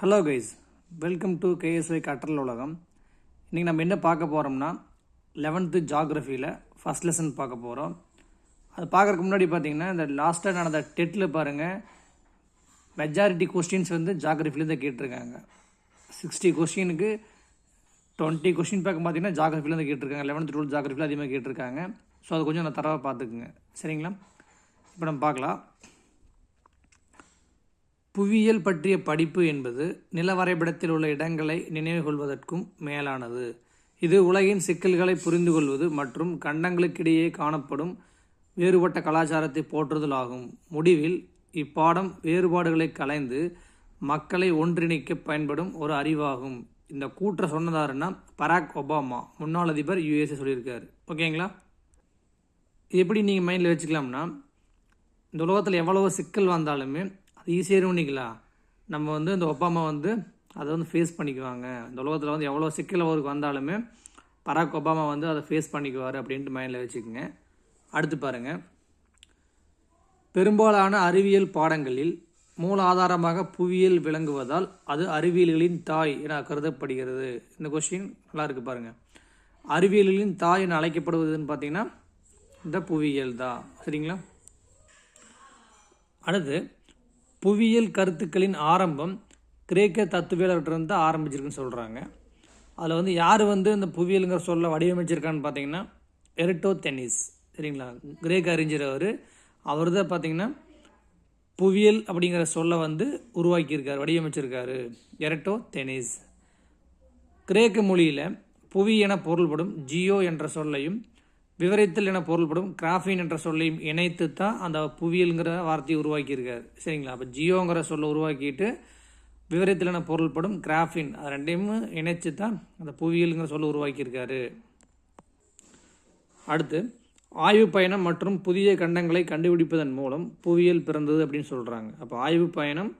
Hello guys welcome to KSI கற்றல் உலகம் இன்றைக்கி நம்ம என்ன பார்க்க போகிறோம்னா லெவன்த்து ஜாகிரஃபியில் ஃபஸ்ட் லெசன் பார்க்க போகிறோம் அது பார்க்குறக்கு முன்னாடி பார்த்தீங்கன்னா இந்த லாஸ்ட்டாக நடந்த டெட்டில் பாருங்கள் மெஜாரிட்டி கொஸ்டின்ஸ் வந்து ஜாகிரஃபிலேருந்து கேட்டிருக்காங்க. சிக்ஸ்டி கொஸ்டினுக்கு டுவெண்ட்டி கொஸ்டின் பார்க்க பார்த்தீங்கன்னா ஜாகிரஃபிலேருந்து கேட்டிருக்காங்க. லெவன்த் டுவெல்த் ஜாகிரஃபியில் அதிகமாக கேட்டிருக்காங்க. ஸோ அது கொஞ்சம் நான் தரவாக பார்த்துக்குங்க. சரிங்களா? இப்போ நம்ம பார்க்கலாம். புவியியல் பற்றிய படிப்பு என்பது நில வரைபடத்தில் உள்ள இடங்களை நினைவு கொள்வதற்கும் மேலானது. இது உலகின் சிக்கல்களை புரிந்து கொள்வது மற்றும் கண்டங்களுக்கிடையே காணப்படும் வேறுபட்ட கலாச்சாரத்தை போற்றுதல் ஆகும் முடிவில் இப்பாடம் வேறுபாடுகளை கலைந்து மக்களை ஒன்றிணைக்க பயன்படும் ஒரு அறிவாகும். இந்த கூற்றை சொன்னதாருன்னா பராக் ஒபாமா முன்னாள் அதிபர் யுஎஸ்ஏ சொல்லியிருக்காரு. ஓகேங்களா? எப்படி நீங்கள் மைண்டில் வச்சுக்கலாம்னா இந்த உலகத்தில் எவ்வளவோ சிக்கல் வந்தாலுமே அது ஈஸியாக பண்ணிக்கலாம் நம்ம வந்து இந்த ஒப்பாமா வந்து அதை வந்து ஃபேஸ் பண்ணிக்குவாங்க. இந்த உலகத்தில் வந்து எவ்வளோ சிக்கல் அவருக்கு வந்தாலுமே பராக் ஒபாமா வந்து அதை ஃபேஸ் பண்ணிக்குவார் அப்படின்ட்டு மைண்டில் வச்சுக்கோங்க. அடுத்து பாருங்கள் பெரும்பாலான அறிவியல் பாடங்களில் மூல ஆதாரமாக புவியியல் விளங்குவதால் அது அறிவியல்களின் தாய் என கருதப்படுகிறது. இந்த கொஸ்டின் நல்லா இருக்குது பாருங்க. அறிவியல்களின் தாய் என அழைக்கப்படுவதுன்னு பார்த்தீங்கன்னா இந்த புவியியல் தான். சரிங்களா? அடுத்து புவியியல் கருத்துக்களின் ஆரம்பம் கிரேக்க தத்துவியலர்கிட்ட தான் ஆரம்பிச்சிருக்குன்னு சொல்கிறாங்க அதில் வந்து யார் வந்து இந்த புவியியலுங்கிற சொல்ல வடிவமைச்சிருக்கான்னு பார்த்தீங்கன்னா எரிட்டோ தென்னிஸ். சரிங்களா? கிரேக்க அறிஞர் அவர். அவர் தான் பார்த்தீங்கன்னா புவியியல் அப்படிங்கிற சொல்ல வந்து உருவாக்கியிருக்கார் வடிவமைச்சிருக்காரு. எரட்டோ தெனிஸ் கிரேக்க மொழியில் புவி என பொருள்படும் ஜியோ என்ற சொல்லையும் விவரித்தல் என பொருள்படும் கிராஃபின் என்ற சொல்லையும் இணைத்து தான் அந்த புவியல்ங்கிற வார்த்தையை உருவாக்கியிருக்காரு. சரிங்களா? அப்போ ஜியோங்கிற சொல்லை உருவாக்கிட்டு விவரித்தல் என பொருள்படும் கிராஃபின் அது ரெண்டையும் இணைச்சு தான் அந்த புவியியலுங்கிற சொல்லை உருவாக்கியிருக்காரு. அடுத்து ஆய்வு பயணம் மற்றும் புதிய கண்டங்களை கண்டுபிடிப்பதன் மூலம் புவியியல் பிறந்தது அப்படின்னு சொல்கிறாங்க அப்போ ஆய்வு பயணம்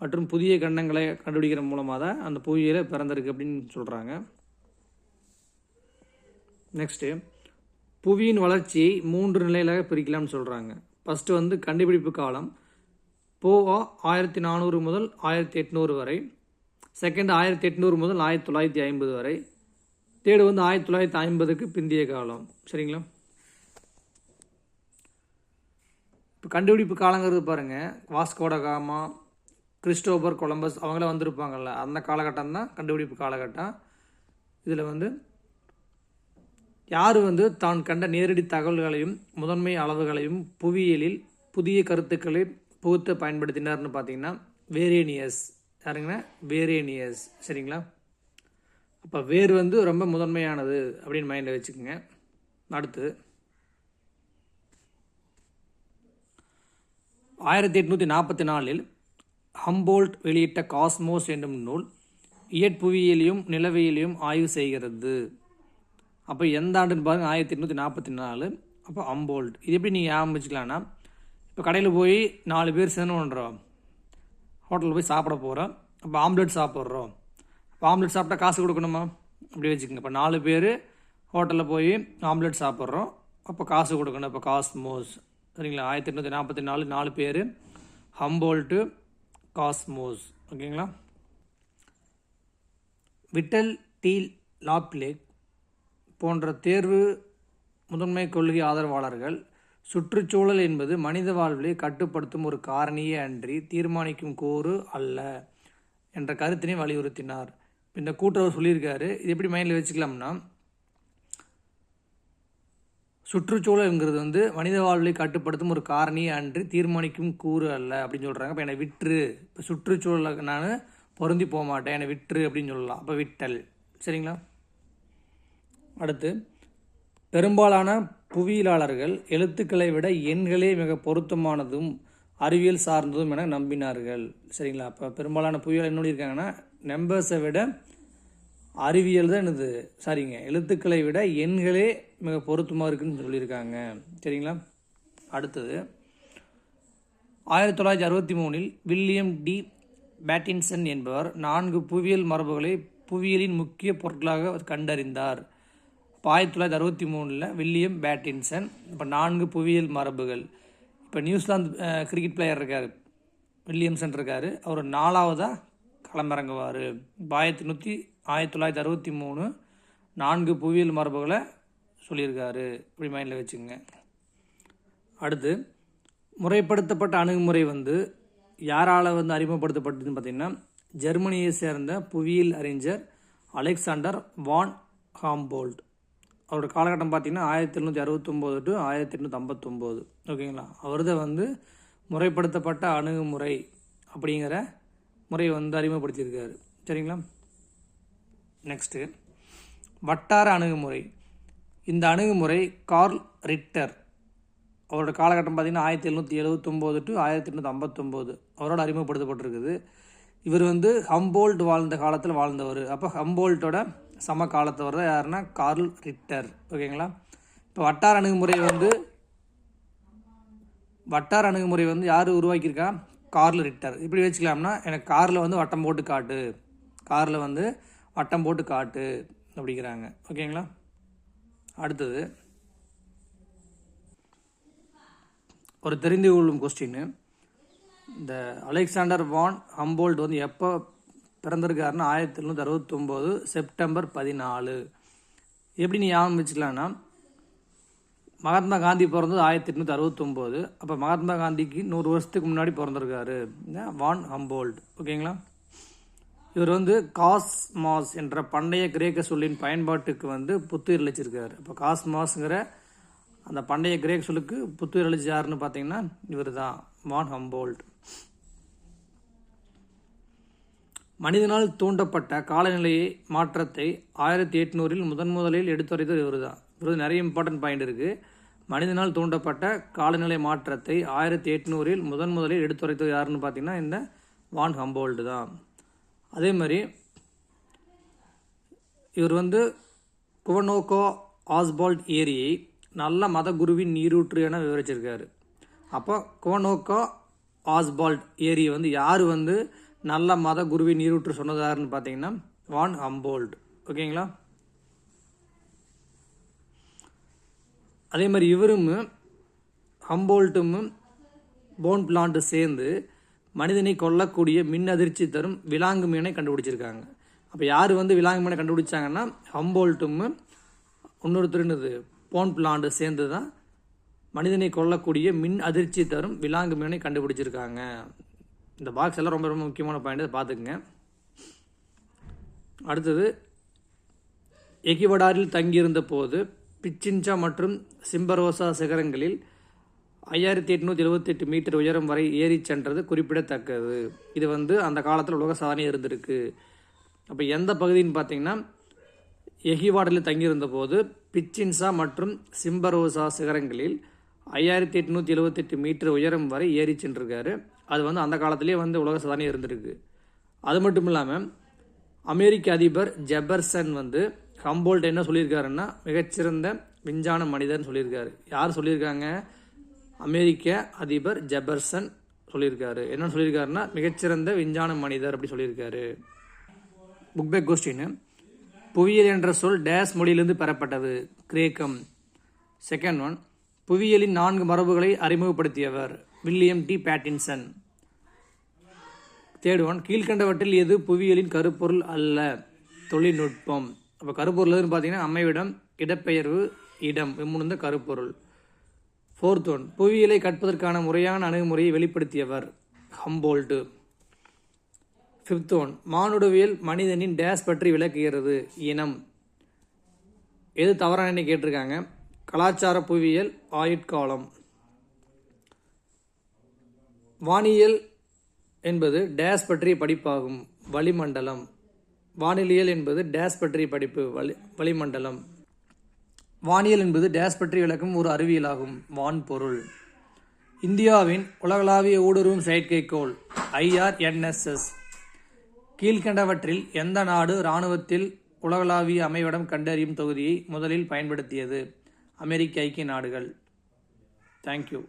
மற்றும் புதிய கண்டங்களை கண்டுபிடிக்கிற மூலமாக தான் அந்த புவியியலை பிறந்திருக்கு அப்படின்னு சொல்கிறாங்க நெக்ஸ்ட்டு புவியின் வளர்ச்சியை மூன்று நிலையிலாக பிரிக்கலாம்னு சொல்கிறாங்க ஃபஸ்ட்டு வந்து கண்டுபிடிப்பு காலம். போவா ஆயிரத்தி நானூறு முதல் ஆயிரத்தி எட்நூறு வரை. செகண்ட் ஆயிரத்தி எட்நூறு முதல் ஆயிரத்தி தொள்ளாயிரத்தி ஐம்பது வரை. தேர்டு வந்து ஆயிரத்தி தொள்ளாயிரத்தி ஐம்பதுக்கு பிந்திய காலம். சரிங்களா? இப்போ கண்டுபிடிப்பு காலங்கிறது பாருங்கள் வாஸ்கோட காமா கிறிஸ்டோபர் கொலம்பஸ் அவங்களாம் வந்திருப்பாங்கல்ல. அந்த காலகட்டம் தான் கண்டுபிடிப்பு காலகட்டம். இதில் வந்து யார் வந்து தான் கண்ட நேரடி தகவல்களையும் முதன்மை அளவுகளையும் புவியியலில் புதிய கருத்துக்களை புகுத்த பயன்படுத்தினார்னு பார்த்தீங்கன்னா வேரேனியஸ். யாருங்கன்னா? வேரேனியஸ். சரிங்களா? அப்போ வேர் வந்து ரொம்ப முதன்மையானது அப்படின்னு மைண்டில் வச்சுக்கோங்க. அடுத்து ஆயிரத்தி எட்நூற்றி நாற்பத்தி நாலில் ஹம்போல்ட் வெளியிட்ட காஸ்மோஸ் என்னும் நூல் இயற்புவியியலையும் நிலவியலையும் ஆய்வு செய்கிறது. அப்போ எந்த ஆண்டுன்னு பாருங்கள் ஆயிரத்தி எட்நூற்றி நாற்பத்தி நாலு. அப்போ அம்போல்ட் இது எப்படி நீங்கள் ஞாபகம் இப்போ கடையில் போய் நாலு பேர் சேர்ந்து பண்ணுறோம் ஹோட்டலில் போய் சாப்பிட போகிறோம் அப்போ ஆம்லெட் சாப்பிட்றோம். இப்போ ஆம்லெட் சாப்பிட்டா காசு கொடுக்கணுமா? அப்படி வச்சுக்கோங்க. இப்போ நாலு பேர் ஹோட்டலில் போய் ஆம்லெட் சாப்பிட்றோம். அப்போ காசு கொடுக்கணும். இப்போ காஸ்மோஸ் சரிங்களா? ஆயிரத்தி எட்நூற்றி நாற்பத்தி நாலு நாலு பேர். ஹம்போல்ட்டு காஸ்மோஸ் ஓகேங்களா? விட்டல் டீல் லாப்லேக் போன்ற தேர்வு முதன்மை கொள்கை ஆதரவாளர்கள் சுற்றுச்சூழல் என்பது மனித வாழ்வை கட்டுப்படுத்தும் ஒரு காரணியே அன்றி தீர்மானிக்கும் கூறு அல்ல என்ற கருத்தினை வலியுறுத்தினார். இந்த கூட்டுறவர் சொல்லியிருக்காரு. இது எப்படி மைண்டில் வச்சுக்கலாம்னா சுற்றுச்சூழல்ங்கிறது வந்து மனித வாழ்வை கட்டுப்படுத்தும் ஒரு காரணியே அன்றி தீர்மானிக்கும் கூறு அல்ல அப்படின்னு சொல்கிறாங்க இப்போ என்னை விட்டுரு. இப்போ சுற்றுச்சூழலுக்கு நான் பொருந்தி போக மாட்டேன். என்னை விட்டுரு அப்படின்னு சொல்லலாம். அப்போ விட்டல். சரிங்களா? அடுத்து பெரும்பாலான புவியியலாளர்கள் எழுத்துக்களை விட எண்களே மிக பொருத்தமானதும் அறிவியல் சார்ந்ததும் என நம்பினார்கள். சரிங்களா? அப்போ பெரும்பாலான புவியியல் என்ன இருக்காங்கன்னா நம்பர்ஸை விட அறிவியல் தான் என்னது? சரிங்க. எழுத்துக்களை விட எண்களே மிக பொருத்தமாக இருக்குன்னு சொல்லியிருக்காங்க. சரிங்களா? அடுத்தது ஆயிரத்தி தொள்ளாயிரத்தி அறுபத்தி மூணில் வில்லியம் டி. பேட்டின்சன் என்பவர் நான்கு புவியியல் மரபுகளை புவியியலின் முக்கிய பொருட்களாக கண்டறிந்தார். ஆயிரத்தி தொள்ளாயிரத்தி அறுபத்தி மூணில் வில்லியம் பேட்டின்சன் இப்போ நான்கு புவியியல் மரபுகள். இப்போ நியூசிலாந்து கிரிக்கெட் பிளேயர் இருக்கார் வில்லியம்சன் இருக்கார். அவர் நாலாவதாக களமிறங்குவார். இப்போ ஆயிரத்தி நூற்றி ஆயிரத்தி தொள்ளாயிரத்தி அறுபத்தி மூணு நான்கு புவியியல் மரபுகளை சொல்லியிருக்காரு. இப்படி மைண்டில் வச்சுங்க அடுத்து முறைப்படுத்தப்பட்ட அணுகுமுறை வந்து யாரால் வந்து அறிமுகப்படுத்தப்பட்டதுன்னு பார்த்திங்கன்னா ஜெர்மனியை சேர்ந்த புவியியல் அறிஞர் அலெக்சாண்டர் வான் ஹாம்போல்ட். அவரோட காலகட்டம் பார்த்தீங்கன்னா ஆயிரத்தி எழுநூற்றி அறுபத்தொம்போது டு ஆயிரத்தி எட்நூற்றி ஐம்பத்தொம்போது ஓகேங்களா? அவர்தான் வந்து முறைப்படுத்தப்பட்ட அணுகுமுறை அப்படிங்கிற முறையை வந்து அறிமுகப்படுத்தியிருக்காரு. சரிங்களா? நெக்ஸ்ட்டு வட்டார அணுகுமுறை. இந்த அணுகுமுறை கார்ல் ரிட்டர். அவரோட காலகட்டம் பார்த்தீங்கன்னா ஆயிரத்தி எழுநூற்றி எழுபத்தொம்போது டு ஆயிரத்தி எட்நூற்றி ஐம்பத்தொம்போது அவரோட அறிமுகப்படுத்தப்பட்டிருக்குது. இவர் வந்து ஹம்போல்ட் வாழ்ந்த காலத்தில் வாழ்ந்தவர். அப்போ ஹம்போல்ட்டோட சம காலத்தவர் தான் யாருன்னா கார்ல் ரிட்டர். ஓகேங்களா? இப்போ வட்டார அணுகுமுறை வந்து வட்டார அணுகுமுறை வந்து யார் உருவாக்கியிருக்கா? கார்ல் ரிட்டர். இப்படி வச்சுக்கலாம்னா எனக்கு காரில் வந்து வட்டம் போட்டு காட்டு. காரில் வந்து வட்டம் போட்டு காட்டு அப்படிங்கிறாங்க. ஓகேங்களா? அடுத்தது ஒரு தெரிந்து கொள்ளும் கொஸ்டின் இந்த அலெக்சாண்டர் வான் ஹம்போல்ட் வந்து எப்போ பிறந்திருக்காருன்னா ஆயிரத்தி எழுநூற்றி அறுபத்தொம்போது செப்டம்பர் பதினாலு. எப்படி நீ ஞாபகம் வச்சுக்கலான்னா மகாத்மா காந்தி பிறந்தது ஆயிரத்தி எட்நூற்றி அறுபத்தொம்போது. அப்போ மகாத்மா காந்திக்கு நூறு வருஷத்துக்கு முன்னாடி பிறந்திருக்காரு. Von Humboldt. ஓகேங்களா? இவர் வந்து காஸ்மாஸ் என்ற பண்டைய கிரேக்க சொல்லின் பயன்பாட்டுக்கு வந்து புத்துயிர் அளிச்சிருக்காரு. இப்போ காஸ்மாஸ்ங்கிற அந்த பண்டைய கிரேக்க சொல்லுக்கு புத்துயிர் அளிச்சு யாருன்னு பார்த்தீங்கன்னா இவர் தான் வான் ஹம்போல்ட். மனிதனால் தூண்டப்பட்ட காலநிலையை மாற்றத்தை ஆயிரத்தி எட்நூறில் முதன் முதலில் எடுத்துரைத்தது இவர் தான் இவர் நிறைய இம்பார்ட்டன்ட் பாயிண்ட் இருக்குது மனிதனால் தூண்டப்பட்ட காலநிலை மாற்றத்தை ஆயிரத்தி எட்நூறில் முதன் முதலில் எடுத்துரைத்தது யாருன்னு பார்த்தீங்கன்னா இந்த வான் ஹம்போல்டு தான் அதே மாதிரி இவர் வந்து குவனோகோ ஆஸ்பால்ட் ஏரியை நல்ல மத குருவின் நீரூற்று என விவரிச்சிருக்காரு. அப்போ குவனோகோ ஆஸ்பால்ட் ஏரியை வந்து யார் வந்து நல்ல மத குருவி நீரூற்று சொன்னதாருன்னு பார்த்தீங்கன்னா வான் ஹம்போல்ட் ஓகேங்களா? அதே மாதிரி இவரும் ஹம்போல்ட்டும் போன் பிளான்ட்டு சேர்ந்து மனிதனை கொல்லக்கூடிய மின் அதிர்ச்சி தரும் விலாங்கு மீனை கண்டுபிடிச்சிருக்காங்க. அப்போ யார் வந்து விலாங்கு மீனை கண்டுபிடிச்சாங்கன்னா ஹம்போல்ட்டும் இன்னொருத்தருனது போன் பிளான்ட்டு சேர்ந்து தான் மனிதனை கொல்லக்கூடிய மின் அதிர்ச்சி தரும் விலாங்கு மீனை கண்டுபிடிச்சிருக்காங்க. இந்த பாக்ஸ் எல்லாம் ரொம்ப ரொம்ப முக்கியமான பாயிண்ட் பார்த்துக்குங்க. அடுத்தது எகிவடாரில் தங்கியிருந்த போது பிச்சின்சா மற்றும் சிம்பரோசா சிகரங்களில் ஐயாயிரத்தி எட்நூற்றி எழுபத்தெட்டு மீட்டர் உயரம் வரை ஏறி சென்றது குறிப்பிடத்தக்கது. இது வந்து அந்த காலத்தில் உலக சாதனை இருந்திருக்கு. அப்போ எந்த பகுதின்னு பார்த்தீங்கன்னா எகிவாடில் தங்கியிருந்த போது பிச்சின்சா மற்றும் சிம்பரோசா சிகரங்களில் ஐயாயிரத்தி எட்நூற்றி எழுபத்தெட்டு மீட்டர் உயரம் வரை ஏறி சென்றிருக்காரு. அது வந்து அந்த காலத்திலே வந்து உலக சாதனை இருந்திருக்கு. அது மட்டும் இல்லாமல் அமெரிக்க அதிபர் ஜெபர்சன் வந்து ஹம்போல்ட் என்ன சொல்லியிருக்காருன்னா மிகச்சிறந்த விஞ்ஞான மனிதர்னு சொல்லியிருக்காரு. யார் சொல்லியிருக்காங்க? அமெரிக்க அதிபர் ஜெபர்சன் சொல்லியிருக்காரு. என்ன சொல்லியிருக்காருன்னா மிகச்சிறந்த விஞ்ஞான மனிதர் அப்படி சொல்லியிருக்காரு. புக் பேக் புவியியல் என்ற சொல் டேஸ் மொழியிலிருந்து பெறப்பட்டது. கிரேக்கம். செகண்ட் ஒன் புவியியலின் நான்கு மரபுகளை அறிமுகப்படுத்தியவர் வில்லியம் டி பேட்டின்சன். தேடுவான் கீழ்கண்டவற்றில் எது புவியியலின் கருப்பொருள் அல்ல? தொழில்நுட்பம். அப்போ கருப்பொருள் எதுன்னு பார்த்தீங்கன்னா அமைவிடம் இடப்பெயர்வு இடம். மூணு கருப்பொருள். ஃபோர்த் ஒன் புவியியலை கற்பதற்கான முறையான அணுகுமுறையை வெளிப்படுத்தியவர் ஹம்போல்டு. ஃபிஃப்த் ஒன் மானுடவியல் மனிதனின் டேஸ் பற்றி விளக்குகிறது. இனம். எது தவறான கேட்டிருக்காங்க. கலாச்சார புவியியல் ஆயுட்காலம். வானியல் என்பது டேஸ் பற்றிய படிப்பாகும். வளிமண்டலம். வானிலியல் என்பது டேஸ் பற்றிய படிப்பு. வளி வளிமண்டலம். வானியல் என்பது டேஸ் பற்றி விளக்கும் ஒரு அறிவியலாகும். வான்பொருள். இந்தியாவின் உலகளாவிய ஊடுருவும் செயற்கைக்கோள் ஐஆர்என்எஸ்எஸ் கீழ்கண்டவற்றில் எந்த நாடு இராணுவத்தில் உலகளாவிய அமைவிடம் கண்டறியும் தொகுதியை முதலில் பயன்படுத்தியது? அமெரிக்க ஐக்கிய நாடுகள். தேங்க்யூ